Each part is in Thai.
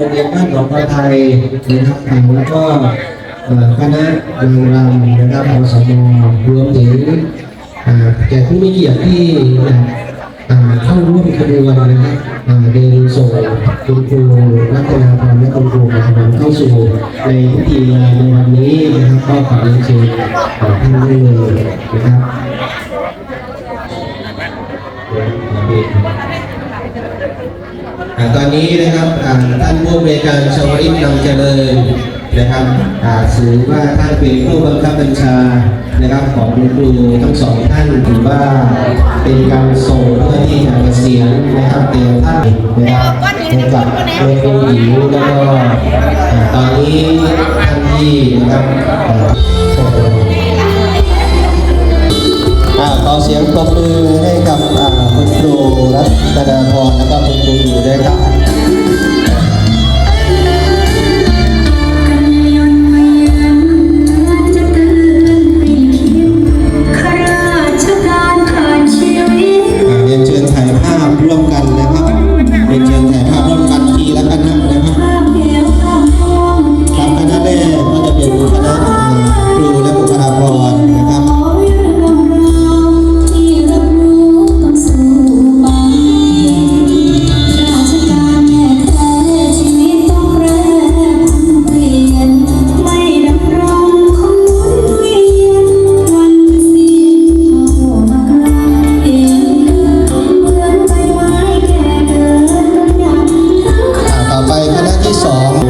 โรงเรียนบ้านหนองปลาไทยนะครับแล้วก็คณะนางรำนะครับอสมรวมถึงแขกผู้มีเกียรติที่เข้าร่วมขบวนนะครับเดินส่งคุณครูรัตนาพรและคุณครูมาสมานเข้าสู่ในพิธีในวันนี้นะครับก็ขอเรียนเชิญท่านได้เลยนะครับ ตอนนี้นะครับท่านผู้อำนวยการชวอิทนำเจริญนะครับถือว่าท่านเป็นผู้บังคับบัญชานะครับของคุณครูทั้งสองท่านถือว่าเป็นการส่งเพื่อที่จะเกษียณนะครับเตียท่านนะครับให้กับคุณครูหญิงแล้วก็ตอนนี้ท่านที่นะครับอ่าอ่าขอเสียงปรบมือให้กับคุณครูรัตนาพรและก็คุณครูอยู่ด้วยครับ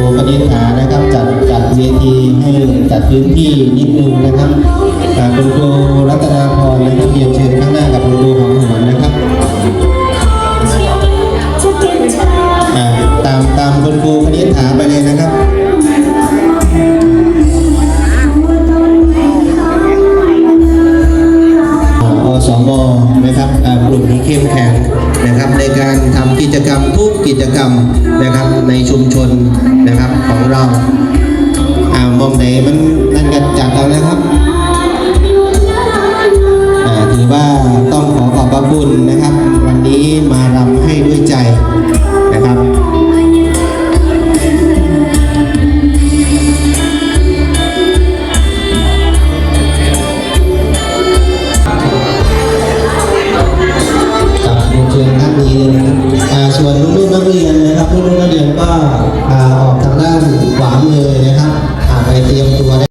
ครูคณิษฐานะครับจัดจัดเวทีให้จัดพื้นที่นิดนึงนะครับำกิจกรรมทุกกิจกรรมนะครับในชุมชนนะครับของเราอ่ามองไหนมันนั่นกันจากเราแล้วครับถือว่าต้องขอขอบพระคุณนะครับ วันนี้มารำให้ด้วยใจ นักเรียนนะครับลูกนักเรียนก็ออกทางด้านขวามือนะครับไปเตรียมตัว